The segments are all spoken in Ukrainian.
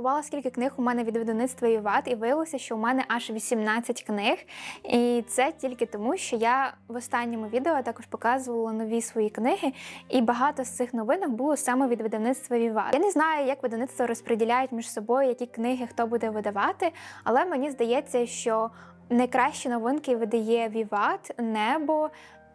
порахувала, скільки книг у мене від видавництва Іват, і виявилося, що у мене аж 18 книг. І це тільки тому, що я в останньому відео також показувала нові свої книги, і багато з цих новинок було саме від видавництва Віват. Я не знаю, як видавництво розподіляють між собою, які книги хто буде видавати, але мені здається, що найкращі новинки видає Віват, Небо.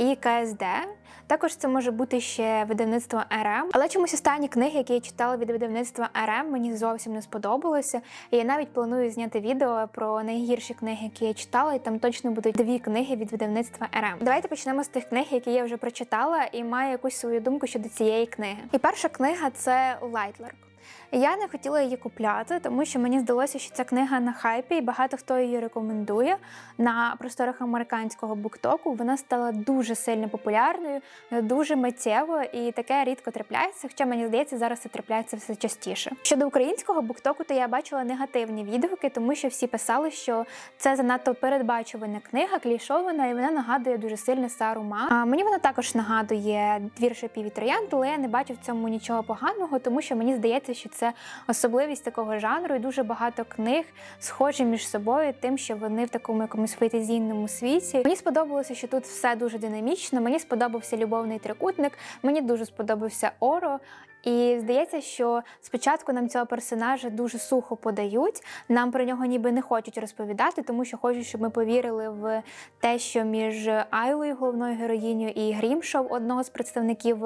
І КСД. Також це може бути ще видавництво РМ. Але чомусь останні книги, які я читала від видавництва РМ, мені зовсім не сподобалося. І я навіть планую зняти відео про найгірші книги, які я читала, і там точно будуть дві книги від видавництва РМ. Давайте почнемо з тих книг, які я вже прочитала, і маю якусь свою думку щодо цієї книги. І перша книга це Лайтлерк. Я не хотіла її купляти, тому що мені здалося, що ця книга на хайпі, і багато хто її рекомендує на просторах американського буктоку. Вона стала дуже сильно популярною, дуже миттєво, і таке рідко трапляється. Хоча мені здається, зараз це трапляється все частіше. Щодо українського буктоку, то я бачила негативні відгуки, тому що всі писали, що це занадто передбачувана книга, клішована, і вона нагадує дуже сильно Сару Ма. А мені вона також нагадує двір шипів і троянд, але я не бачу в цьому нічого поганого, тому що мені здається, що це особливість такого жанру, і дуже багато книг схожі між собою, тим, що вони в такому якомусь фентезійному світі. Мені сподобалося, що тут все дуже динамічно. Мені сподобався любовний трикутник, мені дуже сподобався Оро. І здається, що спочатку нам цього персонажа дуже сухо подають. Нам про нього ніби не хочуть розповідати, тому що хочуть, щоб ми повірили в те, що між Айлою, головною героїнею, і Грімшоу, одного з представників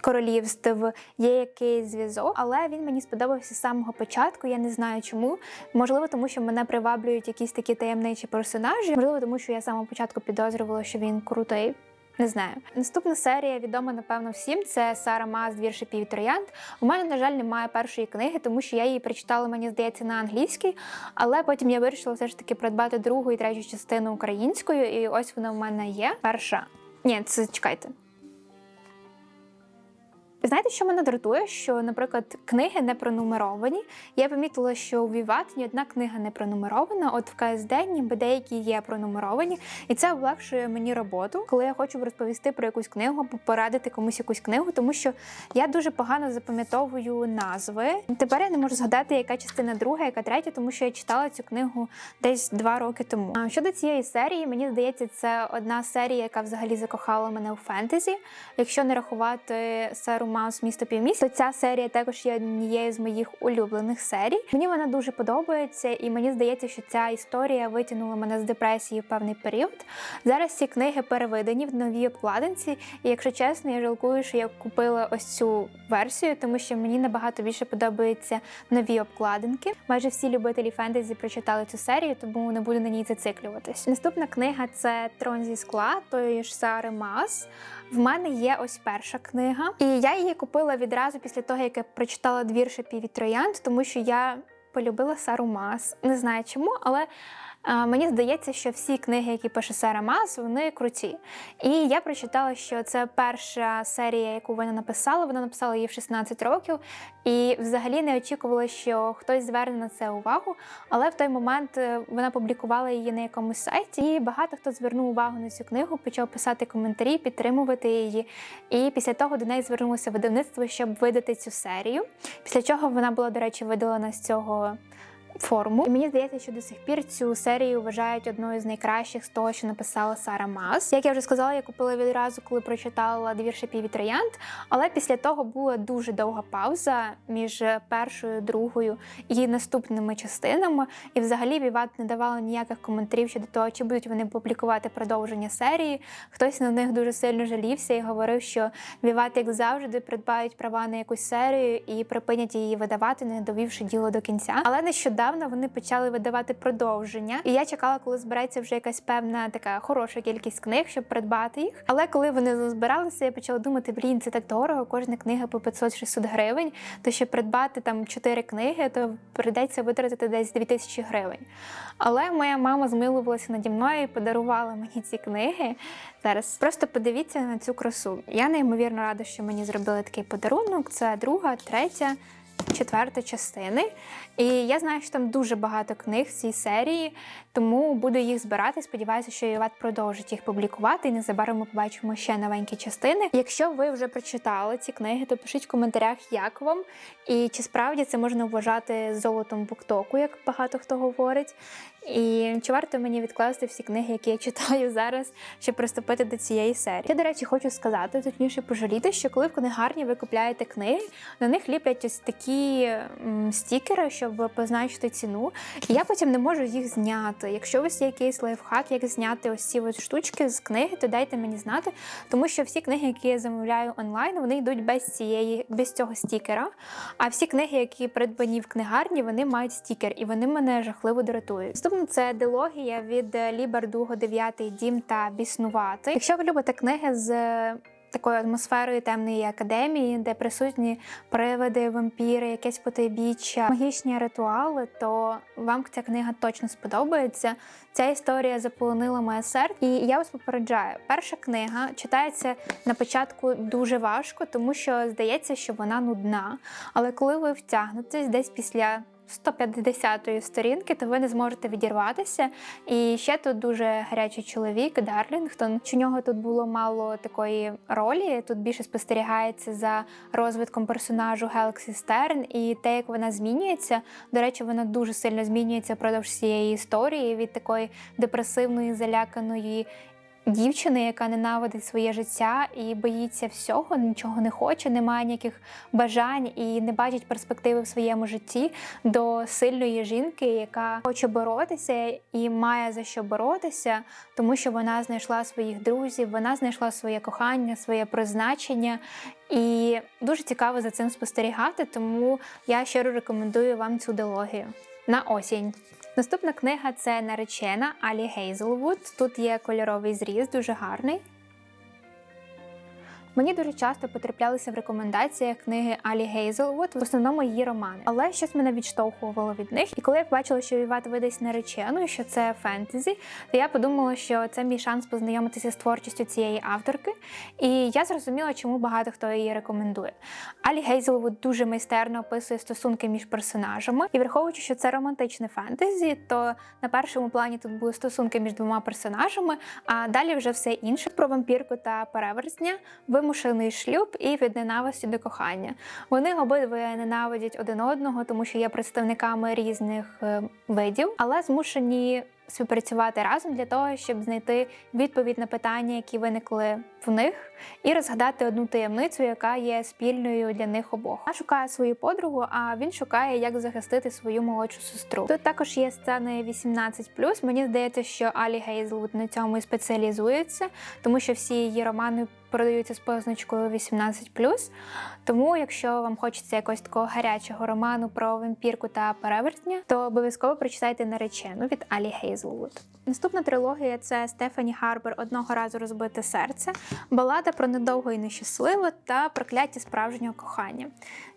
королівств є якийсь зв'язок, але він мені сподобався з самого початку. Я не знаю чому. Можливо, тому що мене приваблюють якісь такі таємничі персонажі. Можливо, тому що я з самого початку підозрювала, що він крутий. Не знаю. Наступна серія відома, напевно, всім. Це Сара Мас двір шипів і троянд. У мене, на жаль, немає першої книги, тому що я її прочитала, мені здається, на англійській, але потім я вирішила все ж таки придбати другу і третю частину українською, і ось вона в мене є. Перша. Ні, це чекайте. Знаєте, що мене дратує? Що, наприклад, книги не пронумеровані. Я помітила, що у Віват ні одна книга не пронумерована. От в КСД ніби деякі є пронумеровані, і це облегшує мені роботу, коли я хочу розповісти про якусь книгу або порадити комусь якусь книгу, тому що я дуже погано запам'ятовую назви. Тепер я не можу згадати, яка частина друга, яка третя, тому що я читала цю книгу десь два роки тому. А щодо цієї серії, мені здається, це одна серія, яка взагалі закохала мене у фентезі. Якщо не рахувати серу Маус місто півміста, то ця серія також є однією з моїх улюблених серій. Мені вона дуже подобається, і мені здається, що ця історія витягнула мене з депресії в певний період. Зараз ці книги переведені в новій обкладинці, і якщо чесно, я жалкую, що я купила ось цю версію, тому що мені набагато більше подобаються нові обкладинки. Майже всі любителі фентезі прочитали цю серію, тому не буду на ній зациклюватись. Наступна книга це Трон зі скла, тої ж Сари Мас. В мене є ось перша книга, і я її купила відразу після того, як я прочитала двір шипів і тому що я полюбила Сару Мас. Не знаю чому, але мені здається, що всі книги, які пише Сара Мас, вони круті. І я прочитала, що це перша серія, яку вона написала. Вона написала її в 16 років, і взагалі не очікувала, що хтось зверне на це увагу. Але в той момент е, вона публікувала її на якомусь сайті, і багато хто звернув увагу на цю книгу, почав писати коментарі, підтримувати її. І після того до неї звернулося видавництво, щоб видати цю серію. Після чого вона була, до речі, видалена з цього. Форму. І мені здається, що до сих пір цю серію вважають одною з найкращих з того, що написала Сара Мас. Як я вже сказала, я купила відразу, коли прочитала двір шипів але після того була дуже довга пауза між першою, другою і наступними частинами. І взагалі Віват не давала ніяких коментарів щодо того, чи будуть вони публікувати продовження серії. Хтось на них дуже сильно жалівся і говорив, що Віват, як завжди, придбають права на якусь серію і припинять її видавати, не довівши діло до кінця. Але нещодавно вони почали видавати продовження, і я чекала, коли збереться вже якась певна така хороша кількість книг, щоб придбати їх. Але коли вони збиралися, я почала думати, блін, це так дорого, кожна книга по 500-600 гривень. То щоб придбати там 4 книги, то прийдеться витратити десь 2000 гривень. Але моя мама змилувалася наді мною і подарувала мені ці книги. Зараз просто подивіться на цю красу. Я неймовірно рада, що мені зробили такий подарунок. Це друга, третя. Четверта частини. І я знаю, що там дуже багато книг в цій серії, тому буду їх збирати. Сподіваюся, що Іват продовжить їх публікувати. І незабаром ми побачимо ще новенькі частини. Якщо ви вже прочитали ці книги, то пишіть в коментарях, як вам і чи справді це можна вважати золотом буктоку, як багато хто говорить. І чи варто мені відкласти всі книги, які я читаю зараз, щоб приступити до цієї серії? Я, до речі, хочу сказати, точніше пожаліти, що коли в книгарні ви купляєте книги, на них ліплять ось такі м, стікери, щоб позначити ціну. І я потім не можу їх зняти. Якщо у вас є якийсь лайфхак, як зняти ось ці ось штучки з книги, то дайте мені знати, тому що всі книги, які я замовляю онлайн, вони йдуть без цієї, без цього стікера. А всі книги, які придбані в книгарні, вони мають стікер, і вони мене жахливо дратують. Наступне це дилогія від Лібардуго, «Дев'ятий дім та біснувати. Якщо ви любите книги з такою атмосферою темної академії, де присутні привиди, вампіри, якесь потайбіччя, магічні ритуали, то вам ця книга точно сподобається. Ця історія заполонила моє серце, і я вас попереджаю. Перша книга читається на початку дуже важко, тому що здається, що вона нудна. Але коли ви втягнетесь десь після 150-ї сторінки, то ви не зможете відірватися. І ще тут дуже гарячий чоловік, Дарлінгтон. У нього тут було мало такої ролі. Тут більше спостерігається за розвитком персонажу Гелексі Стерн і те, як вона змінюється. До речі, вона дуже сильно змінюється впродовж цієї історії від такої депресивної, заляканої. Дівчини, яка ненавидить своє життя і боїться всього, нічого не хоче, не має ніяких бажань і не бачить перспективи в своєму житті до сильної жінки, яка хоче боротися і має за що боротися, тому що вона знайшла своїх друзів, вона знайшла своє кохання, своє призначення. І дуже цікаво за цим спостерігати, тому я щиро рекомендую вам цю дилогію на осінь. Наступна книга це наречена Алі Гейзелвуд. Тут є кольоровий зріз, дуже гарний. Мені дуже часто потраплялися в рекомендаціях книги Алі Гейзелвуд, в основному її романи. Але щось мене відштовхувало від них. І коли я побачила, що Віват видасть наречену, що це фентезі, то я подумала, що це мій шанс познайомитися з творчістю цієї авторки. І я зрозуміла, чому багато хто її рекомендує. Алі Гейзелвуд дуже майстерно описує стосунки між персонажами, і враховуючи, що це романтичне фентезі, то на першому плані тут були стосунки між двома персонажами, а далі вже все інше про вампірку та переверзня. Вимушений шлюб і від ненависті до кохання. Вони обидвоє ненавидять один одного, тому що є представниками різних е, видів, але змушені співпрацювати разом для того, щоб знайти відповідь на питання, які виникли в них, і розгадати одну таємницю, яка є спільною для них обох. Вона шукає свою подругу, а він шукає, як захистити свою молодшу сестру. Тут також є сцени 18+. Мені здається, що Алі Гейзлвуд на цьому і спеціалізується, тому що всі її романи продаються з позначкою 18+. Тому, якщо вам хочеться якогось такого гарячого роману про вампірку та перевертня, то обов'язково прочитайте наречену від Алі Гейзлвуд. Наступна трилогія це Стефані Харбер Одного разу розбите серце, балада про недовго і нещасливо та прокляття справжнього кохання.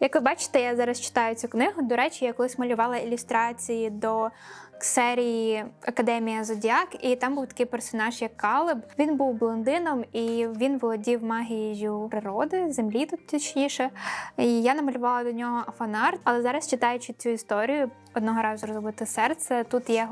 Як ви бачите, я зараз читаю цю книгу. До речі, я колись малювала ілюстрації до серії Академія Зодіак, і там був такий персонаж, як Калеб. Він був блондином і він володів магією природи, землі тут точніше. І я намалювала до нього фанарт, але зараз читаючи цю історію. Одного разу розбите серце. Тут є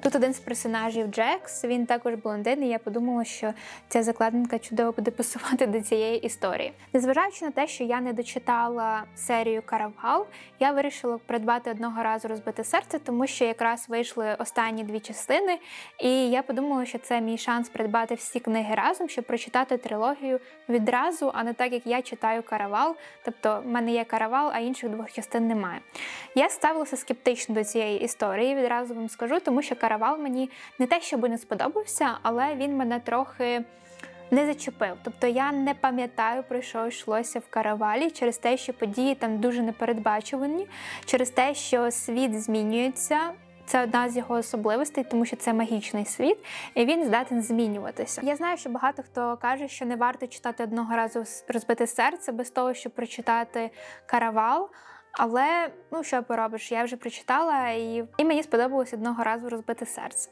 тут один з персонажів Джекс. Він також блондин. і Я подумала, що ця закладинка чудово буде пасувати до цієї історії. Незважаючи на те, що я не дочитала серію Каравал, я вирішила придбати одного разу розбите серце, тому що якраз вийшли останні дві частини, і я подумала, що це мій шанс придбати всі книги разом, щоб прочитати трилогію відразу, а не так як я читаю каравал. Тобто в мене є каравал, а інших двох частин немає. Я ставилася скептично до цієї історії, відразу вам скажу, тому що каравал мені не те, щоб не сподобався, але він мене трохи не зачепив. Тобто я не пам'ятаю, про що йшлося в каравалі через те, що події там дуже непередбачувані, через те, що світ змінюється. Це одна з його особливостей, тому що це магічний світ, і він здатен змінюватися. Я знаю, що багато хто каже, що не варто читати одного разу розбите серце без того, щоб прочитати каравал. Але ну що поробиш, я вже прочитала, і і мені сподобалось одного разу розбити серце.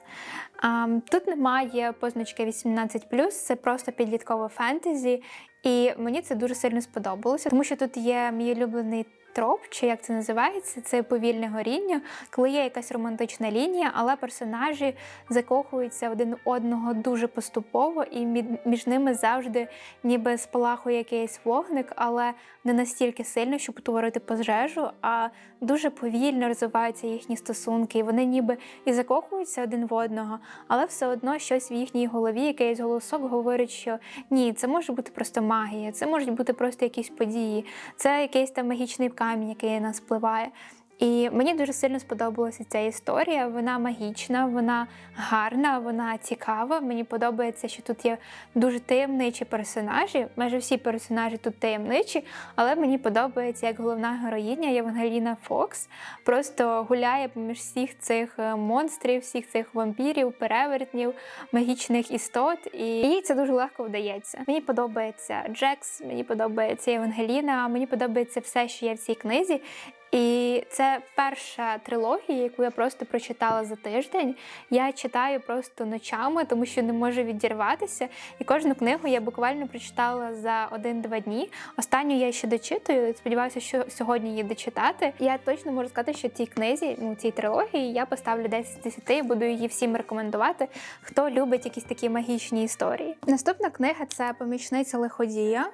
А, Тут немає позначки 18+, це просто підліткове фентезі, і мені це дуже сильно сподобалося, тому що тут є мій улюблений троп, чи як це називається, це повільне горіння, коли є якась романтична лінія, але персонажі закохуються один одного дуже поступово, і між ними завжди ніби спалахує якийсь вогник, але не настільки сильно, щоб утворити пожежу, а дуже повільно розвиваються їхні стосунки, і вони ніби і закохуються один в одного, але все одно щось в їхній голові, якийсь голосок говорить, що ні, це може бути просто магія, це можуть бути просто якісь події, це якийсь там магічний камінь, який на нас впливає. І мені дуже сильно сподобалася ця історія. Вона магічна, вона гарна, вона цікава. Мені подобається, що тут є дуже таємничі персонажі. Майже всі персонажі тут таємничі, але мені подобається, як головна героїня Євангеліна Фокс просто гуляє поміж всіх цих е, монстрів, всіх цих вампірів, перевертнів, магічних істот, і їй це дуже легко вдається. Мені подобається Джекс, мені подобається Євангеліна, мені подобається все, що є в цій книзі. І це перша трилогія, яку я просто прочитала за тиждень. Я читаю просто ночами, тому що не можу відірватися. І кожну книгу я буквально прочитала за один-два дні. Останню я ще дочитую. Сподіваюся, що сьогодні її дочитати. Я точно можу сказати, що цій книзі, ну цій трилогії, я поставлю 10 з 10 і буду її всім рекомендувати, хто любить якісь такі магічні історії. Наступна книга це помічниця лиходія.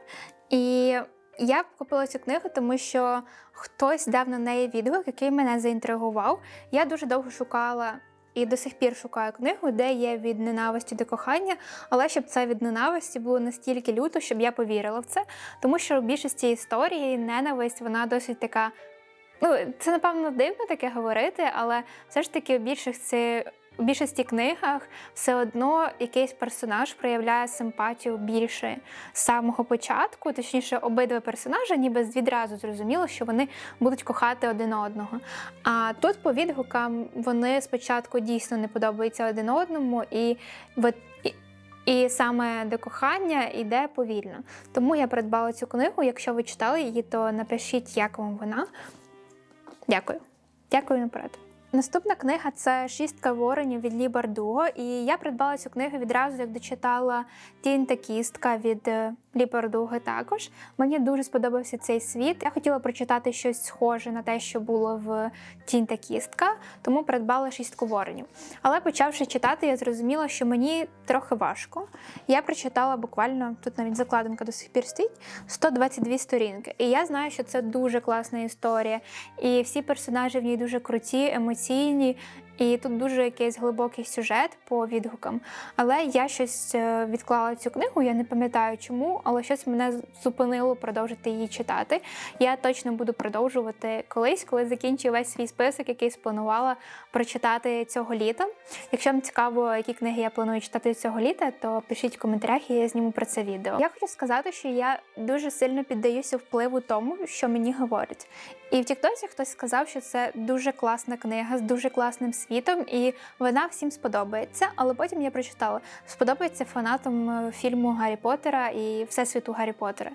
І я купила цю книгу, тому що хтось дав на неї відгук, який мене заінтригував. Я дуже довго шукала. І до сих пір шукаю книгу, де є від ненависті до кохання, але щоб це від ненависті було настільки люто, щоб я повірила в це. Тому що в більшості історії ненависть вона досить така. Ну, це напевно дивно таке говорити, але все ж таки в більшості, у більшості книгах все одно якийсь персонаж проявляє симпатію більше з самого початку, точніше, обидва персонажі, ніби відразу зрозуміло, що вони будуть кохати один одного. А тут по відгукам вони спочатку дійсно не подобаються один одному, і і- і саме до кохання йде повільно. Тому я придбала цю книгу. Якщо ви читали її, то напишіть, як вам вона. Дякую. Дякую наперед. Наступна книга це Шістка воронів від Лі Бардуго. І я придбала цю книгу відразу, як дочитала Тінь та кістка від е, Лі Бардуго також. Мені дуже сподобався цей світ. Я хотіла прочитати щось схоже на те, що було в Тінь та кістка, тому придбала шістку воронів. Але почавши читати, я зрозуміла, що мені трохи важко. Я прочитала буквально тут навіть закладинка до сих пір стоїть 122 сторінки. І я знаю, що це дуже класна історія. І всі персонажі в ній дуже круті, емоційні емоційні і тут дуже якийсь глибокий сюжет по відгукам. Але я щось е, відклала цю книгу, я не пам'ятаю чому, але щось мене зупинило продовжити її читати. Я точно буду продовжувати колись, коли закінчу весь свій список, який спланувала прочитати цього літа. Якщо вам цікаво, які книги я планую читати цього літа, то пишіть в коментарях, і я зніму про це відео. Я хочу сказати, що я дуже сильно піддаюся впливу тому, що мені говорять. І в Тіктосі хтось сказав, що це дуже класна книга з дуже класним світом, і вона всім сподобається. Але потім я прочитала, сподобається фанатам е, фільму Гаррі Поттера і Всесвіту Гаррі Поттера.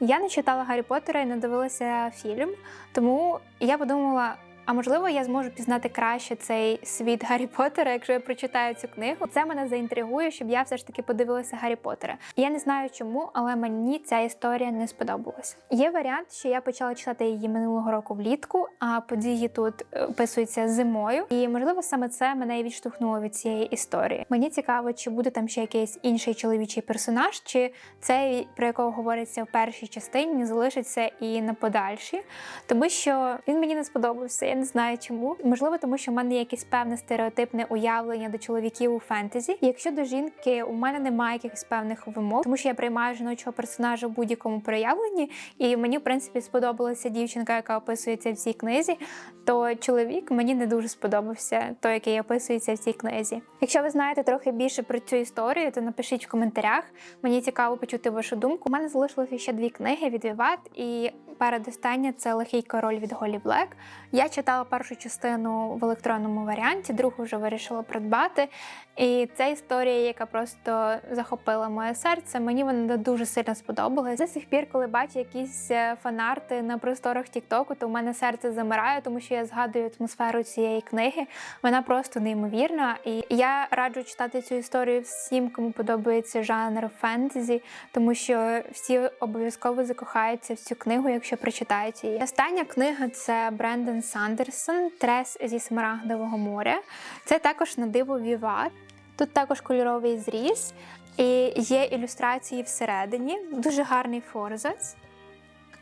Я не читала Гаррі Поттера і не дивилася фільм, тому я подумала. А можливо, я зможу пізнати краще цей світ Гаррі Поттера, якщо я прочитаю цю книгу. Це мене заінтригує, щоб я все ж таки подивилася Гаррі Поттера. Я не знаю чому, але мені ця історія не сподобалась. Є варіант, що я почала читати її минулого року влітку, а події тут е, описуються зимою. І можливо, саме це мене і відштовхнуло від цієї історії. Мені цікаво, чи буде там ще якийсь інший чоловічий персонаж, чи цей, про якого говориться в першій частині, залишиться і на подальші, тому що він мені не сподобався. Я не знаю чому. Можливо, тому що в мене є якесь певне стереотипне уявлення до чоловіків у фентезі. Якщо до жінки у мене немає якихось певних вимог, тому що я приймаю жіночого персонажа в будь-якому проявленні, і мені, в принципі, сподобалася дівчинка, яка описується в цій книзі, то чоловік мені не дуже сподобався, той, який описується в цій книзі. Якщо ви знаєте трохи більше про цю історію, то напишіть в коментарях. Мені цікаво почути вашу думку. У мене залишилося ще дві книги від Віват, і передостання це Лихий король від Голі Блек. Я читала першу частину в електронному варіанті, другу вже вирішила придбати. І це історія, яка просто захопила моє серце. Мені вона дуже сильно сподобалась. До сих пір, коли бачу якісь е, фанарти на просторах Тіктоку, то в мене серце замирає, тому що я згадую атмосферу цієї книги. Вона просто неймовірна. І я раджу читати цю історію всім, кому подобається жанр фентезі, тому що всі обов'язково закохаються в цю книгу, якщо прочитаєте її. Остання книга це Брендон Сандерсон Трес зі Смарагдового моря. Це також на диво Віват. Тут також кольоровий зріз і є ілюстрації всередині. Дуже гарний форзац.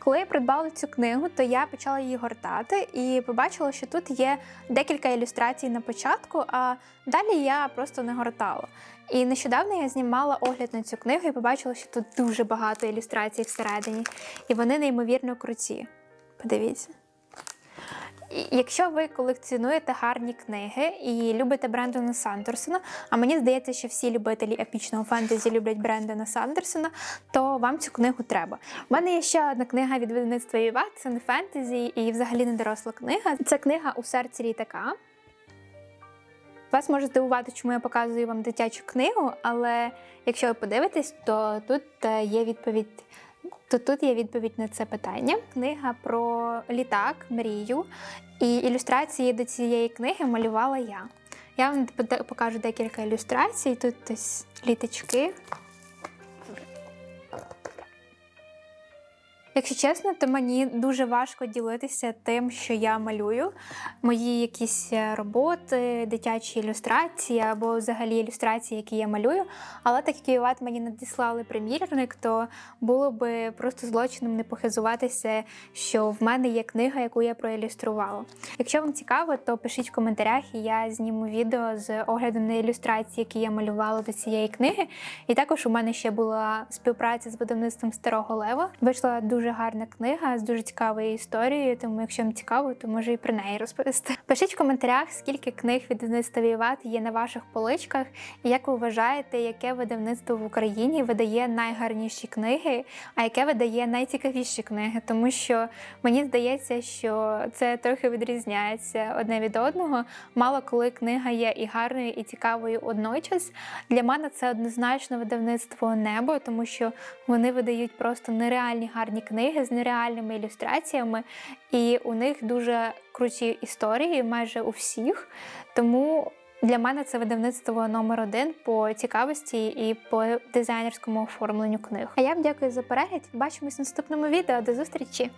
Коли я придбала цю книгу, то я почала її гортати і побачила, що тут є декілька ілюстрацій на початку, а далі я просто не гортала. І нещодавно я знімала огляд на цю книгу і побачила, що тут дуже багато ілюстрацій всередині, і вони неймовірно круті. Подивіться. Якщо ви колекціонуєте гарні книги і любите Брендона Сандерсона, а мені здається, що всі любителі епічного фентезі люблять Брендона Сандерсона, то вам цю книгу треба. У мене є ще одна книга від видавництва Іва, це не фентезі і взагалі не доросла книга. Це книга у серці літака. Вас може здивувати, чому я показую вам дитячу книгу, але якщо ви подивитесь, то тут е, є відповідь. То тут є відповідь на це питання. Книга про літак, мрію, і ілюстрації до цієї книги малювала я. Я вам покажу декілька ілюстрацій. Тут ось літачки. Якщо чесно, то мені дуже важко ділитися тим, що я малюю. Мої якісь е, роботи, дитячі ілюстрації або взагалі ілюстрації, які я малюю. Але так як Віват мені надіслали примірник, то було би просто злочином не похизуватися, що в мене є книга, яку я проілюструвала. Якщо вам цікаво, то пишіть в коментарях, і я зніму відео з оглядом на ілюстрації, які я малювала до цієї книги. І також у мене ще була співпраця з видавництвом Старого Лева. Вийшла дуже гарна книга з дуже цікавою історією. Тому, якщо вам цікаво, то можу і про неї розповісти. Пишіть в коментарях, скільки книг від Віват є на ваших поличках, і як ви вважаєте, яке видавництво в Україні видає найгарніші книги, а яке видає найцікавіші книги, тому що мені здається, що це трохи відрізняється одне від одного. Мало коли книга є і гарною, і цікавою одночас. Для мене це однозначно видавництво небо, тому що вони видають просто нереальні гарні книги з нереальними ілюстраціями, і у них дуже круті історії, майже у всіх. Тому для мене це видавництво номер один по цікавості і по дизайнерському оформленню книг. А я вам дякую за перегляд. Бачимось в наступному відео. До зустрічі!